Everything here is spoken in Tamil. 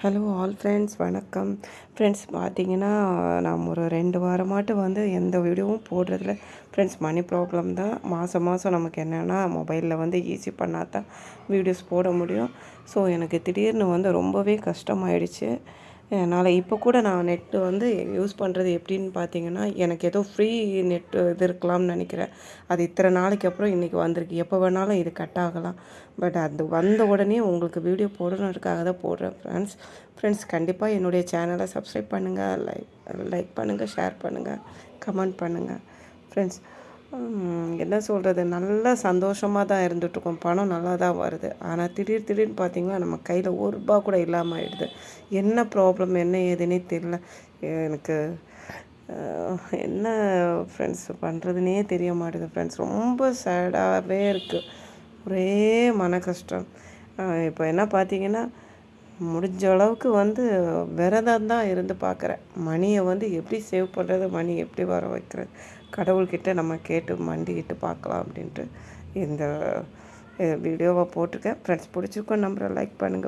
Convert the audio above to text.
ஹலோ ஆல் ஃப்ரெண்ட்ஸ் வணக்கம். ஃப்ரெண்ட்ஸ் பார்த்தீங்கன்னா நான் ஒரு ரெண்டு வாரமாட்டு வந்து எந்த வீடியோவும் போடுறதில்ல. ஃப்ரெண்ட்ஸ் மணி ப்ராப்ளம் தான். மாதம் மாதம் நமக்கு என்னென்னா மொபைலில் வந்து ஈஸி பண்ணால் தான் வீடியோஸ் போட முடியும். ஸோ எனக்கு திடீர்னு வந்து ரொம்பவே கஷ்டமாயிடுச்சு. என்னால் இப்போ கூட நான் நெட்டு வந்து யூஸ் பண்ணுறது எப்படின்னு பார்த்தீங்கன்னா எனக்கு ஏதோ ஃப்ரீ நெட்டு இது இருக்கலாம்னு நினைக்கிறேன். அது இத்தனை நாளைக்கு அப்புறம் இன்றைக்கி வந்திருக்கு. எப்போ வேணாலும் இது கட் ஆகலாம். பட் அது வந்த உடனே உங்களுக்கு வீடியோ போடணுன்றதுக்காக தான் போடுறேன் ஃப்ரெண்ட்ஸ் ஃப்ரெண்ட்ஸ் கண்டிப்பாக என்னுடைய சேனலை சப்ஸ்கிரைப் பண்ணுங்கள் லைக் லைக் பண்ணுங்கள் ஷேர் பண்ணுங்கள் கமெண்ட் பண்ணுங்கள் ஃப்ரெண்ட்ஸ் என்ன சொல்கிறது நல்லா சந்தோஷமாக தான் இருந்துகிட்ருக்கோம் பணம் நல்லா தான் வருது. ஆனால் திடீர் திடீர்னு பார்த்திங்கன்னா நம்ம கையில் ஒரு ரூபா கூட இல்லாமல் ஆயிடுது. என்ன ப்ராப்ளம் என்ன ஏதுன்னே தெரியல. எனக்கு என்ன ஃப்ரெண்ட்ஸ் பண்ணுறதுனே தெரிய மாட்டேது ஃப்ரெண்ட்ஸ் ரொம்ப சேடாகவே இருக்குது ஒரே மன கஷ்டம். இப்போ என்ன பார்த்தீங்கன்னா முடிஞ்ச அளவுக்கு வந்து விரதம் தான் இருந்து பார்க்குறேன். மணியை வந்து எப்படி சேவ் பண்ணுறது மணி எப்படி வர வைக்கிறது கடவுள்கிட்ட நம்ம கேட்டு மண்டிக்கிட்டு பார்க்கலாம் அப்படின்ட்டு இந்த வீடியோவை போட்டிருக்கேன். ஃப்ரெண்ட்ஸ் பிடிச்சிருக்கோம் நம்பரை லைக் பண்ணுங்கள்